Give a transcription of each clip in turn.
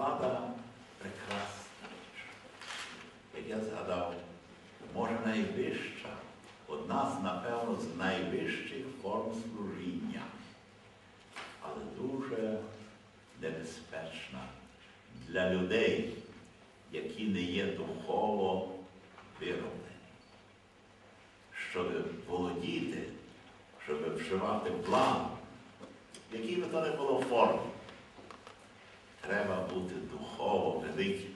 влада прекрасна річ. Як я згадав, може найвища, одна з, напевно, з найвищих форм служіння, але дуже небезпечна для людей, які не є духово вироблені. Щоб володіти, щоб вживати план, який би то не було формі. Духово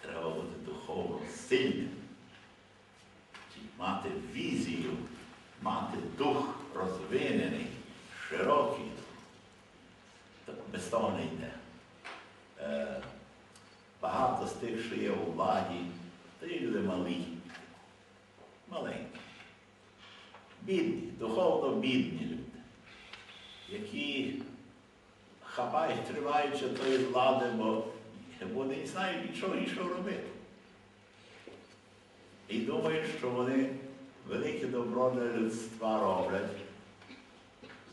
треба бути духово сильним, мати візію, мати дух розвинений, широкий. Без того не йде. Е, Багато з тих, що є у владі, то є люди малі, маленькі, бідні, духовно бідні люди, які хапають, триваючи тої влади, бо вони не знають нічого іншого робити. І думають, що вони велике добро для людства роблять,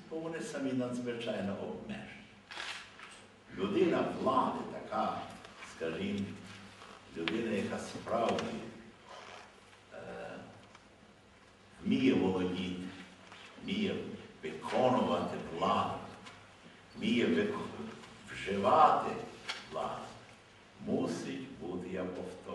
бо вони самі надзвичайно обмежені. Людина влади така, скажімо, людина, яка справді е, вміє володіти, вміє виконувати владу, вміє вживати мусить бути,